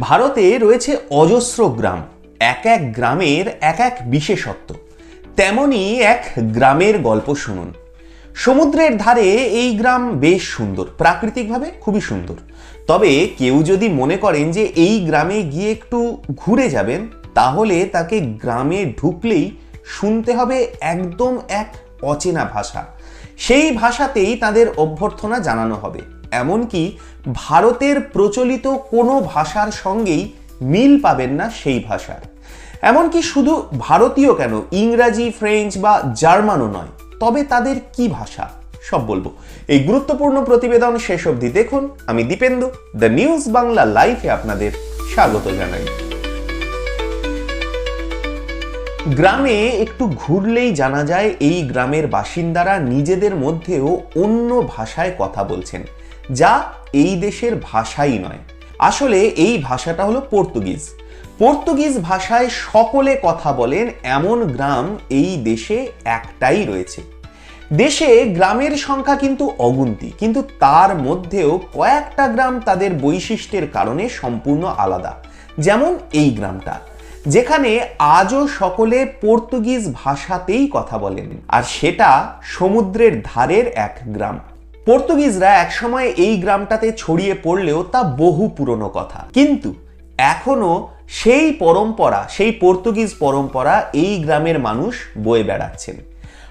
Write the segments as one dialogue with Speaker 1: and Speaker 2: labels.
Speaker 1: ভারতে রয়েছে অজস্র গ্রাম। এক এক গ্রামের এক এক বিশেষত্ব। তেমনই এক গ্রামের গল্প শুনুন। সমুদ্রের ধারে এই গ্রাম বেশ সুন্দর, প্রাকৃতিকভাবে খুবই সুন্দর। তবে কেউ যদি মনে করেন যে এই গ্রামে গিয়ে একটু ঘুরে যাবেন, তাহলে তাকে গ্রামে ঢুকলেই শুনতে হবে একদম এক অচেনা ভাষা। সেই ভাষাতেই তাদের অভ্যর্থনা জানানো হবে। এমনকি ভারতের প্রচলিত কোনো ভাষার সঙ্গেই মিল পাবেন না সেই ভাষার এমনকি শুধু ভারতীয় কেন, ইংরাজি, ফ্রেঞ্চ বা জার্মানও নয়, তবে তাদের কি ভাষা? সব বলব। এই গুরুত্বপূর্ণ প্রতিবেদন শেষ অবধি দেখুন। আমি দীপেন্দু, দ্য নিউজ বাংলা লাইফে আপনাদের স্বাগত জানাই। গ্রামে একটু ঘুরলেই জানা যায়, এই গ্রামের বাসিন্দারা নিজেদের মধ্যেও অন্য ভাষায় কথা বলছেন। যা এই দেশের ভাষাই নয়। আসলে এই ভাষাটা হলো পর্তুগিজ। পর্তুগিজ ভাষায় সকলে কথা বলেন, এমন গ্রাম এই দেশে একটাই রয়েছে। দেশে গ্রামের সংখ্যা কিন্তু অগুন্তি, কিন্তু তার মধ্যেও কয়েকটা গ্রাম তাদের বৈশিষ্ট্যের কারণে সম্পূর্ণ আলাদা। যেমন এই গ্রামটা, যেখানে আজও সকলে পর্তুগিজ ভাষাতেই কথা বলেন, আর সেটা সমুদ্রের ধারের এক গ্রাম। পর্তুগিজরা একসময় এই গ্রামটাতে ছড়িয়ে পড়লেও তা বহু পুরনো কথা। কিন্তু এখনও সেই পরম্পরা, সেই পর্তুগিজ পরম্পরা এই গ্রামের মানুষ বয়ে বেড়াচ্ছেন।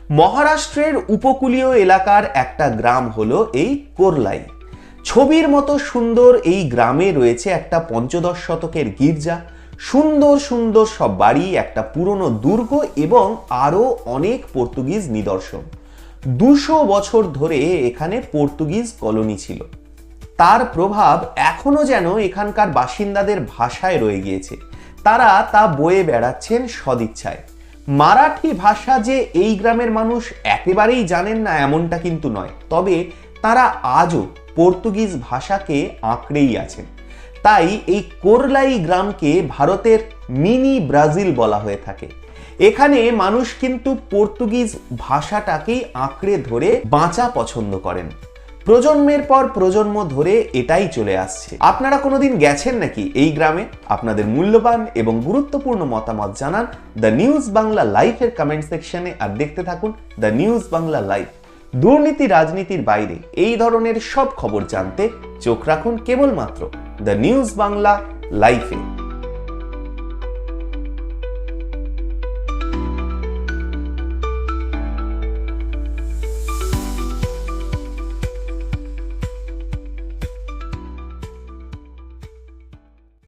Speaker 1: মহারাষ্ট্রের উপকূলীয় এলাকার একটা গ্রাম হলো এই কোরলাই। ছবির মতো সুন্দর এই গ্রামে রয়েছে একটা পঞ্চদশ শতকের গির্জা। সুন্দর সুন্দর সব বাড়ি, একটা পুরনো দুর্গ এবং আরও অনেক পর্তুগিজ নিদর্শন। দুশো বছর ধরে এখানে পর্তুগিজ কলোনি ছিল। তার প্রভাব এখনও যেন এখানকার বাসিন্দাদের ভাষায় রয়ে গিয়েছে। তারা তা বয়ে বেড়াচ্ছেন সদিচ্ছায়। মারাঠি ভাষা যে এই গ্রামের মানুষ একেবারেই জানেন না এমনটা কিন্তু নয়। তবে তারা আজও পর্তুগিজ ভাষাকে আঁকড়েই আছেন। তাই এই কোরলাই গ্রামকে ভারতের মিনি ব্রাজিল বলা হয়ে থাকে। এখানে মানুষ কিন্তু পর্তুগিজ ভাষাটাকেই আঁকড়ে ধরে বাঁচা পছন্দ করেন। প্রজন্মের পর প্রজন্ম ধরে এটাই চলে আসছে। আপনারা কোনোদিন গেছেন নাকি এই গ্রামে? আপনাদের মূল্যবান এবং গুরুত্বপূর্ণ মতামত জানান দ্য নিউজ বাংলা লাইফের কমেন্ট সেকশনে আর দেখতে থাকুন দ্য নিউজ বাংলা লাইফ। দুর্নীতি রাজনীতির বাইরে এই ধরনের সব খবর জানতে চোখ রাখুন কেবলমাত্র দ্য নিউজ বাংলা লাইফে।